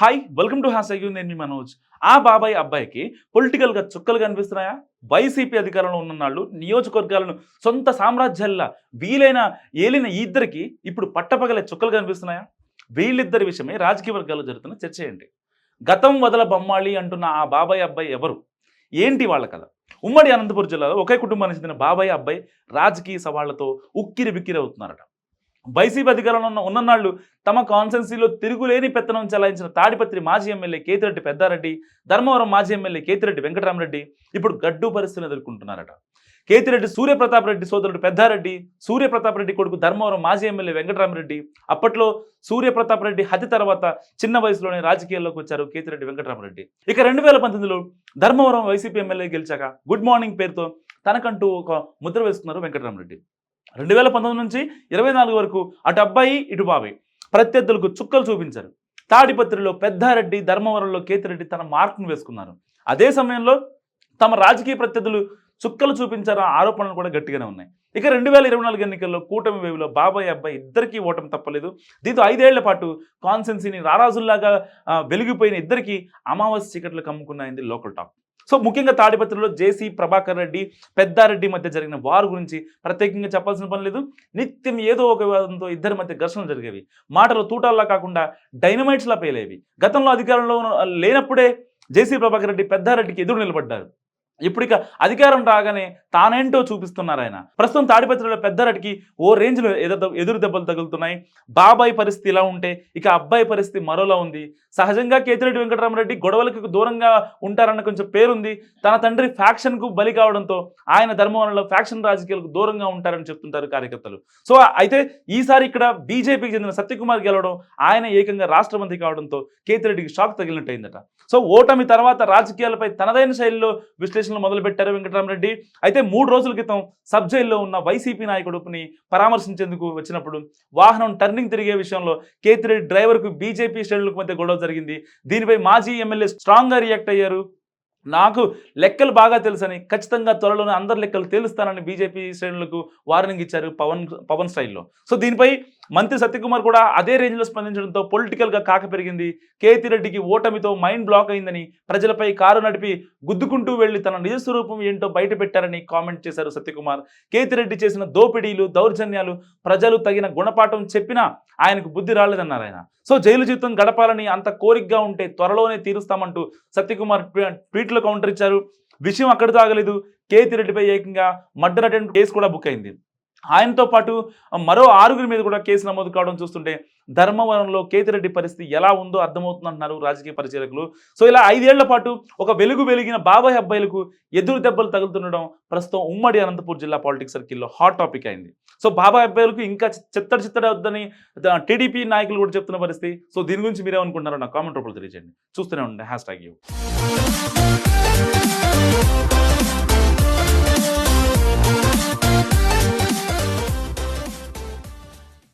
Hi welcome to హాస్ అయ్యూ నేను మీ మనోజ్. ఆ బాబాయ్ అబ్బాయికి పొలిటికల్గా చుక్కలు కనిపిస్తున్నాయా? వైసీపీ అధికారంలో ఉన్న వాళ్ళు నియోజకవర్గాలను సొంత సామ్రాజ్యాల్లా వీలైన ఏలిన ఈ ఇద్దరికి ఇప్పుడు పట్టపగలే చుక్కలు కనిపిస్తున్నాయా? వీళ్ళిద్దరి విషయమే రాజకీయ వర్గాల్లో జరుగుతున్న చర్చ ఏంటి? గతం వదల బొమ్మాళి అంటున్న ఆ బాబాయ్ అబ్బాయి ఎవరు? ఏంటి వాళ్ళ కథ? ఉమ్మడి అనంతపురం జిల్లాలో ఒకే కుటుంబానికి చెందిన బాబాయ్ అబ్బాయి రాజకీయ సవాళ్ళతో ఉక్కిరి బిక్కిరి అవుతున్నారట. వైసీపీ అధికారంలో ఉన్న ఉన్ననాళ్ళు తమ కాన్సెన్సీలో తిరుగులేని పెత్తనం చెలాయించిన తాడిపత్రి మాజీ ఎమ్మెల్యే కేతిరెడ్డి పెద్దారెడ్డి ధర్మవరం మాజీ ఎమ్మెల్యే కేతిరెడ్డి వెంకటరామరెడ్డి ఇప్పుడు గడ్డు పరిస్థితిని ఎదుర్కొంటున్నారట. కేతిరెడ్డి సూర్యప్రతాప్ రెడ్డి సోదరుడు పెద్దారెడ్డి సూర్యప్రతాప్ రెడ్డి కొడుకు ధర్మవరం మాజీ ఎమ్మెల్యే వెంకటరామరెడ్డి అప్పట్లో సూర్యప్రతాప్ రెడ్డి హత్య తర్వాత చిన్న వయసులోనే రాజకీయాల్లోకి వచ్చారు కేతిరెడ్డి వెంకటరామరెడ్డి. ఇక రెండు వేల పంతొమ్మిదిలో ధర్మవరం వైసీపీ ఎమ్మెల్యే గెలిచాక గుడ్ మార్నింగ్ పేరుతో తనకంటూ ఒక ముద్ర వేసుకున్నారు వెంకటరామరెడ్డి. రెండు వేల పంతొమ్మిది నుంచి ఇరవై నాలుగు వరకు అటు అబ్బాయి ఇటు బాబాయ్ ప్రత్యర్థులకు చుక్కలు చూపించారు. తాడిపత్రిలో పెద్దారెడ్డి ధర్మవరంలో కేతిరెడ్డి తన మార్కును వేసుకున్నారు. అదే సమయంలో తమ రాజకీయ ప్రత్యర్థులు చుక్కలు చూపించారు ఆరోపణలు కూడా గట్టిగానే ఉన్నాయి. ఇక రెండు వేల ఇరవై నాలుగు ఎన్నికల్లో కూటమి వేవులో బాబాయ్ అబ్బాయి ఇద్దరికీ ఓటమి తప్పలేదు. దీంతో ఐదేళ్ళ పాటు కాన్సెన్సీని రారాజుల్లాగా వెలిగిపోయిన ఇద్దరికి అమావాస్య చీకట్లు కమ్ముకున్నాయింది లోకల్ టాక్. సో ముఖ్యంగా తాడిపత్రిలో జేసీ ప్రభాకర్ రెడ్డి పెద్దారెడ్డి మధ్య జరిగిన వారు గురించి ప్రత్యేకంగా చెప్పాల్సిన పని లేదు. నిత్యం ఏదో ఒక వివాదంతో ఇద్దరి మధ్య ఘర్షణలు జరిగేవి. మాటలు తూటాల్లా కాకుండా డైనమైట్స్లా పేలేవి. గతంలో అధికారంలో లేనప్పుడే జేసీ ప్రభాకర్ రెడ్డి పెద్దారెడ్డికి ఎదురు నిలబడ్డారు. ఇప్పుడు ఇక అధికారం రాగానే తానేంటో చూపిస్తున్నారు ఆయన. ప్రస్తుతం తాడిపత్రిలో పెద్దరటికి ఓ రేంజ్లో ఎదురు ఎదురు దెబ్బలు తగులుతున్నాయి. బాబాయ్ పరిస్థితి ఇలా ఉంటే ఇక అబ్బాయి పరిస్థితి మరోలా ఉంది. సహజంగా కేతిరెడ్డి వెంకటరామరెడ్డి గొడవలకు దూరంగా ఉంటారన్న కొంచెం పేరుంది. తన తండ్రి ఫ్యాక్షన్కు బలి కావడంతో ఆయన ధర్మవరంలో ఫ్యాక్షన్ రాజకీయాలకు దూరంగా ఉంటారని చెప్తుంటారు కార్యకర్తలు. సో అయితే ఈసారి ఇక్కడ బీజేపీకి చెందిన సత్యకుమార్ గెలవడం ఆయన ఏకంగా రాష్ట్ర మంత్రి కావడంతో కేతిరెడ్డికి షాక్ తగిలినట్టయిందట. సో ఓటమి తర్వాత రాజకీయాలపై తనదైన శైలిలో విశ్లేషణలు మొదలుపెట్టారు వెంకటరామరెడ్డి. అయితే మూడు రోజుల క్రితం సబ్ జైల్లో ఉన్న వైసీపీ నాయకుడిని పరామర్శించేందుకు వచ్చినప్పుడు వాహనం టర్నింగ్ తిరిగే విషయంలో కేతిరెడ్డి డ్రైవర్కు బీజేపీ శ్రేణులకు మధ్య గొడవ జరిగింది. దీనిపై మాజీ ఎమ్మెల్యే స్ట్రాంగ్గా రియాక్ట్ అయ్యారు. నాకు లెక్కలు బాగా తెలుసని ఖచ్చితంగా త్వరలోనే అందరి లెక్కలు తేలుస్తానని బీజేపీ శ్రేణులకు వార్నింగ్ ఇచ్చారు పవన్ పవన్ స్టైల్లో. సో దీనిపై మంత్రి సత్యకుమార్ కూడా అదే రేంజ్లో స్పందించడంతో పొలిటికల్గా కాక పెరిగింది. కేతి రెడ్డికి ఓటమితో మైండ్ బ్లాక్ అయిందని ప్రజలపై కారు నడిపి గుద్దుకుంటూ వెళ్ళి తన నిజ స్వరూపం ఏంటో బయట పెట్టారని కామెంట్ చేశారు సత్యకుమార్. కేతిరెడ్డి చేసిన దోపిడీలు దౌర్జన్యాలు ప్రజలు తగిన గుణపాఠం చెప్పినా ఆయనకు బుద్ధి రాలేదన్నారు ఆయన. సో జైలు జీవితం గడపాలని అంత కోరికగా ఉంటే త్వరలోనే తీరుస్తామంటూ సత్యకుమార్ ట్వీట్లో కౌంటర్ ఇచ్చారు. విషయం అక్కడితో ఆగలేదు. కేతిరెడ్డిపై ఏకంగా మర్డర్ అటెంప్ట్ కేసు కూడా బుక్ అయింది. ఆయనతో పాటు మరో ఆరుగురి మీద కూడా కేసు నమోదు కావడం చూస్తుంటే ధర్మవరంలో కేతిరెడ్డి పరిస్థితి ఎలా ఉందో అర్థమవుతుందంటున్నారు రాజకీయ పరిశీలకులు సో ఇలా ఐదేళ్ళ పాటు ఒక వెలుగు వెలిగిన బాబాయ్ అబ్బాయిలకు ఎదురు దెబ్బలు తగులుతుండడం ప్రస్తుతం ఉమ్మడి అనంతపూర్ జిల్లా పాలిటిక్స్ సర్కిల్లో హాట్ టాపిక్ అయింది. సో బాబాయ్ అబ్బాయిలకు ఇంకా చిత్తడి చిత్తడి వద్దని టీడీపీ నాయకులు కూడా చెప్తున్న పరిస్థితి. సో దీని గురించి మీరేమనుకుంటున్నారో నా కామెంట్ రూపంలో తెలియజేయండి. చూస్తూనే ఉండండి. Hashtag U.